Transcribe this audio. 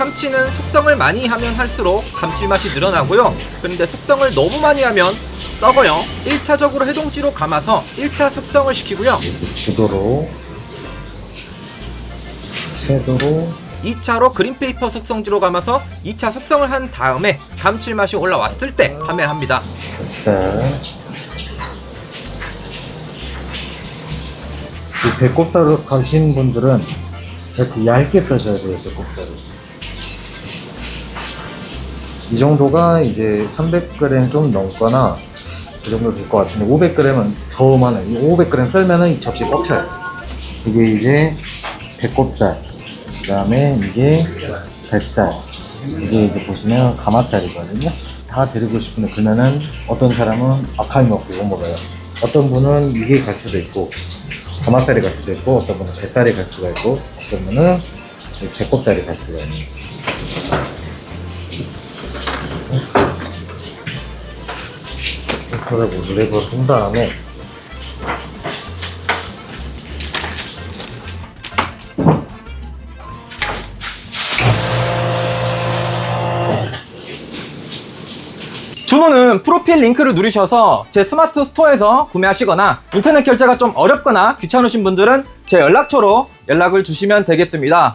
참치는 숙성을 많이 하면 할수록 감칠맛이 늘어나고요. 그런데 숙성을 너무 많이 하면 썩어요. 1차적으로 해동지로 감아서 1차 숙성을 시키고요. 주도로 섀도로 2차로 그린페이퍼 숙성지로 감아서 2차 숙성을 한 다음에 감칠맛이 올라왔을 때 판매합니다. 이 배꼽살을 가신 분들은 이렇게 얇게 써셔야 돼요 배꼽살을 이 정도가 이제 300g 좀 넘거나 그 정도 될 것 같은데 500g은 더 많아요. 이 500g 썰면은 이 접시 꽉 차요. 이게 이제 배꼽살 그 다음에 이게 뱃살. 이게 이제 보시면 가마살이거든요. 다 드리고 싶은데 그러면은 어떤 사람은 아카이 먹고 이거 먹어요. 어떤 분은 이게 갈 수도 있고 가마살이 갈 수도 있고 어떤 분은 뱃살이 갈 수가 있고 어떤 분은 이 배꼽살이 갈 수가 있는 그러고 랩을 한 다음에 주문은 프로필 링크를 누르셔서 제 스마트 스토어에서 구매하시거나 인터넷 결제가 좀 어렵거나 귀찮으신 분들은 제 연락처로 연락을 주시면 되겠습니다.